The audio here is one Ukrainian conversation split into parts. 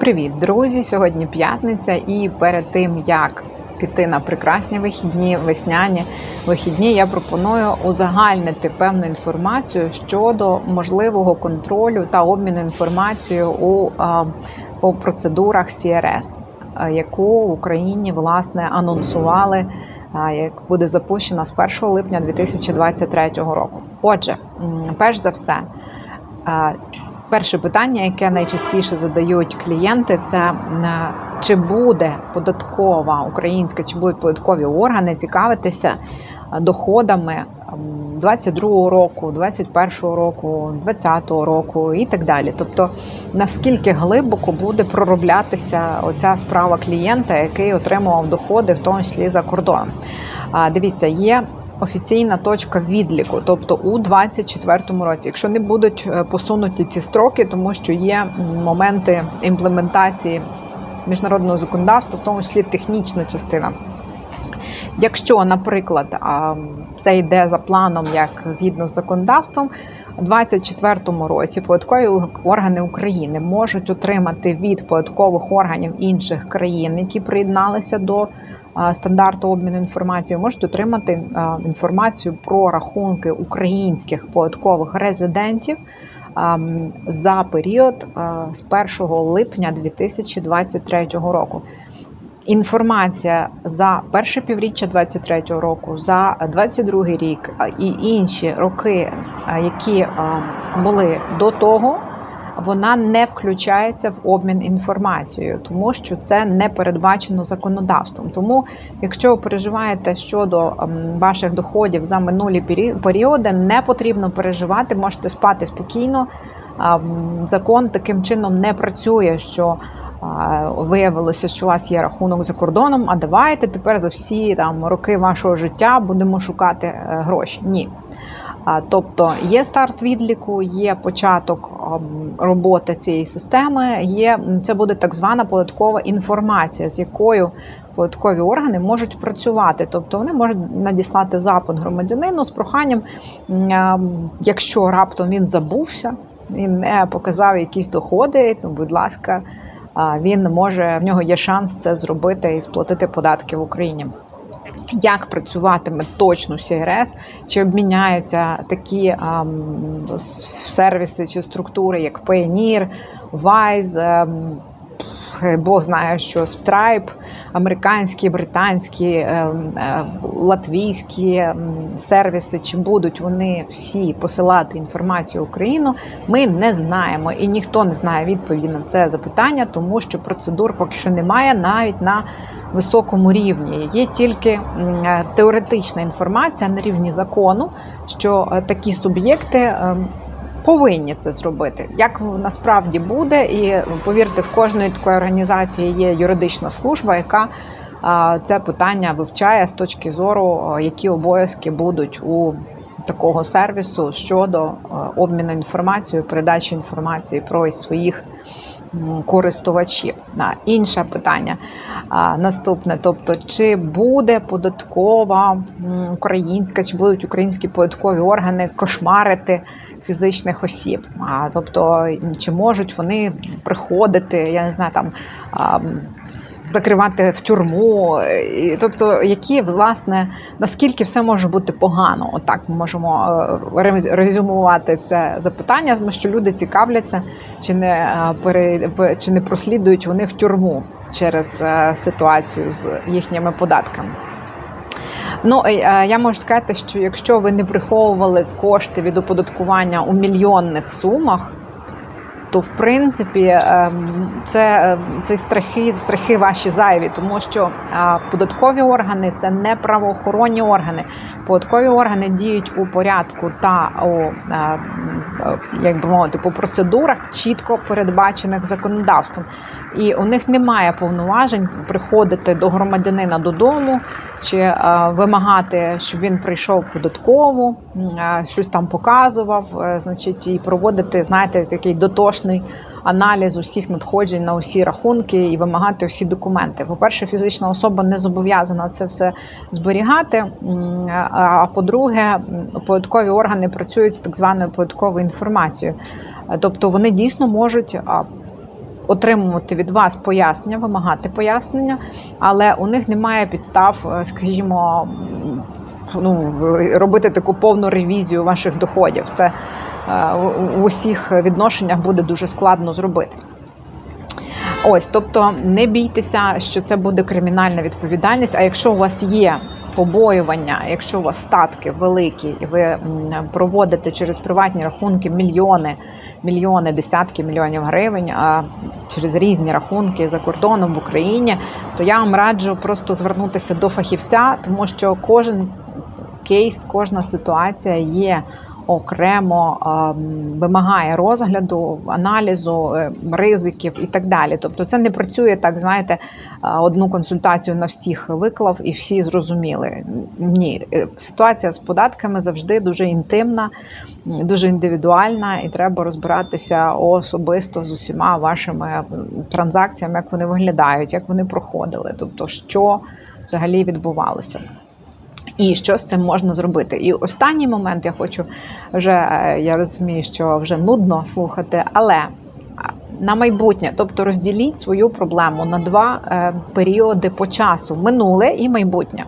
Привіт, друзі! Сьогодні п'ятниця, і перед тим як піти на прекрасні вихідні, весняні вихідні, я пропоную узагальнити певну інформацію щодо можливого контролю та обміну інформацією у по процедурах CRS, яку в Україні власне анонсували. Як буде запущена з 1 липня 2023 року. Отже, перш за все, Перше питання, яке найчастіше задають клієнти, це чи буде податкова українська, чи будуть податкові органи цікавитися е, доходами 22-го року, 21-го року, 20-го року і так далі. Тобто, наскільки глибоко буде пророблятися оця справа клієнта, який отримував доходи, в тому числі за кордоном. Дивіться, є офіційна точка відліку, тобто у 2024 році, якщо не будуть е, посунуті ці строки, тому що є моменти імплементації міжнародного законодавства, в тому числі технічна частина. Якщо, наприклад, все йде за планом, як згідно з законодавством, у 2024 році податкові органи України можуть отримати від податкових органів інших країн, які приєдналися до стандарту обміну інформацією, можуть отримати інформацію про рахунки українських податкових резидентів за період з 1 липня 2023 року. Інформація за перше півріччя 23-го року, за 22-й рік і інші роки, які були до того, вона не включається в обмін інформацією, тому що це не передбачено законодавством. Тому, якщо ви переживаєте щодо ем, ваших доходів за минулі пері- періоди, не потрібно переживати, можете спати спокійно. Закон таким чином не працює, що виявилося, що у вас є рахунок за кордоном. А давайте тепер за всі там роки вашого життя будемо шукати е, гроші. Ні. Тобто є старт відліку, є початок ем, роботи цієї системи. Є це буде так звана податкова інформація, з якою податкові органи можуть працювати. Тобто вони можуть надіслати запит громадянину з проханням, ем, якщо раптом він забувся, він не показав якісь доходи, то будь ласка, він може в нього є шанс це зробити і сплатити податки в Україні. Як працюватиме точно CRS, чи обміняються такі с- сервіси чи структури, як Payoneer, Wise, ем, Бог знає, що Stripe, американські, британські, ем, е, латвійські ем, сервіси, чи будуть вони всі посилати інформацію Україну, ми не знаємо, і ніхто не знає відповіді на це запитання, тому що процедур поки що немає навіть на високому рівні. Є тільки е, теоретична інформація на рівні закону, що е, такі суб'єкти. Повинні це зробити. Як насправді буде, і повірте, в кожної такої організації є юридична служба, яка це питання вивчає з точки зору, які обов'язки будуть у такого сервісу щодо обміну інформацією, передачі інформації про своїх користувачів. На інше питання наступне: тобто, чи буде податкова українська, чи будуть українські податкові органи кошмарити фізичних осіб? А тобто, чи можуть вони приходити, я не знаю, там. Закривати в тюрму, тобто, які власне наскільки все може бути погано? Отак ми можемо е, резюмувати це запитання, тому що люди цікавляться, чи не е, чи не прослідують вони в тюрму через е, ситуацію з їхніми податками. Ну, я можу сказати, що якщо ви не приховували кошти від оподаткування у мільйонних сумах, то в принципі ем, це, ем, це страхи, страхи ваші зайві, тому що податкові органи це не правоохоронні органи. Податкові органи діють у порядку та у е, як би мовити, по процедурах, чітко передбачених законодавством. І у них немає повноважень приходити до громадянина додому чи е, вимагати, щоб він прийшов податкову, е, щось там показував, значить, і проводити, знаєте, такий дотошний аналіз усіх надходжень на усі рахунки і вимагати усі документи. По-перше, фізична особа не зобов'язана це все зберігати. А по-друге, податкові органи працюють з так званою податковою інформацією. Тобто вони дійсно можуть отримувати від вас пояснення, вимагати пояснення, але у них немає підстав, е, скажімо, ну, робити таку повну ревізію ваших доходів. Це в- в усіх відношеннях буде дуже складно зробити. Ось, тобто не бійтеся, що це буде кримінальна відповідальність. А якщо у вас є побоювання, якщо у вас статки великі, і ви проводите через приватні рахунки мільйони, мільйони, десятки мільйонів гривень а через різні рахунки за кордоном в Україні, то я вам раджу просто звернутися до фахівця, тому що кожен кейс, кожна ситуація є окремо ем, вимагає розгляду, аналізу е, ризиків і так далі. Тобто, це не працює так, знаєте, одну консультацію на всіх виклав і всі зрозуміли. Ні, Е, ситуація з податками завжди дуже інтимна, дуже індивідуальна, і треба розбиратися особисто з усіма вашими транзакціями, як вони виглядають, як вони проходили, тобто, що взагалі відбувалося. І що з цим можна зробити? І останній момент я хочу вже е, я розумію, що вже нудно слухати, але на майбутнє, тобто розділіть свою проблему на два е, періоди по часу: минуле і майбутнє.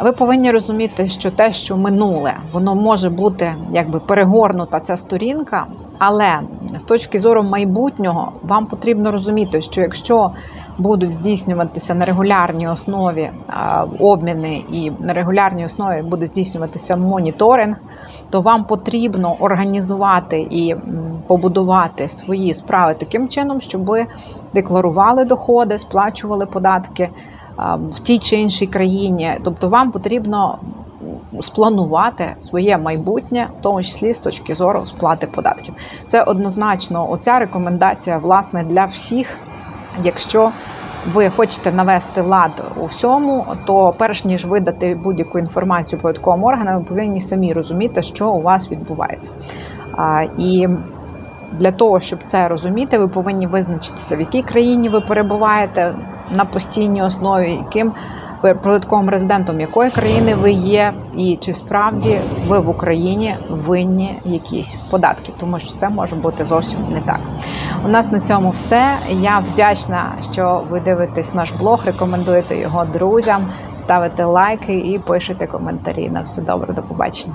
Ви повинні розуміти, що те, що минуле, воно може бути якби перегорнута ця сторінка, але з точки зору майбутнього вам потрібно розуміти, що якщо будуть здійснюватися на регулярній основі обміни і на регулярній основі буде здійснюватися моніторинг, то вам потрібно організувати і побудувати свої справи таким чином, щоб ви декларували доходи, сплачували податки в тій чи іншій країні. Тобто вам потрібно спланувати своє майбутнє, в тому числі з точки зору сплати податків. Це однозначно оця рекомендація власне для всіх. Якщо ви хочете навести лад у всьому, то перш ніж видати будь-яку інформацію податковим органам, ви повинні самі розуміти, що у вас відбувається. І для того, щоб це розуміти, ви повинні визначитися, в якій країні ви перебуваєте на постійній основі, яким податковим резидентом якої країни ви є, і чи справді ви в Україні винні якісь податки, тому що це може бути зовсім не так. У нас на цьому все. Я вдячна, що ви дивитесь наш блог, рекомендуєте його друзям, ставите лайки і пишете коментарі. На все добре, до побачення.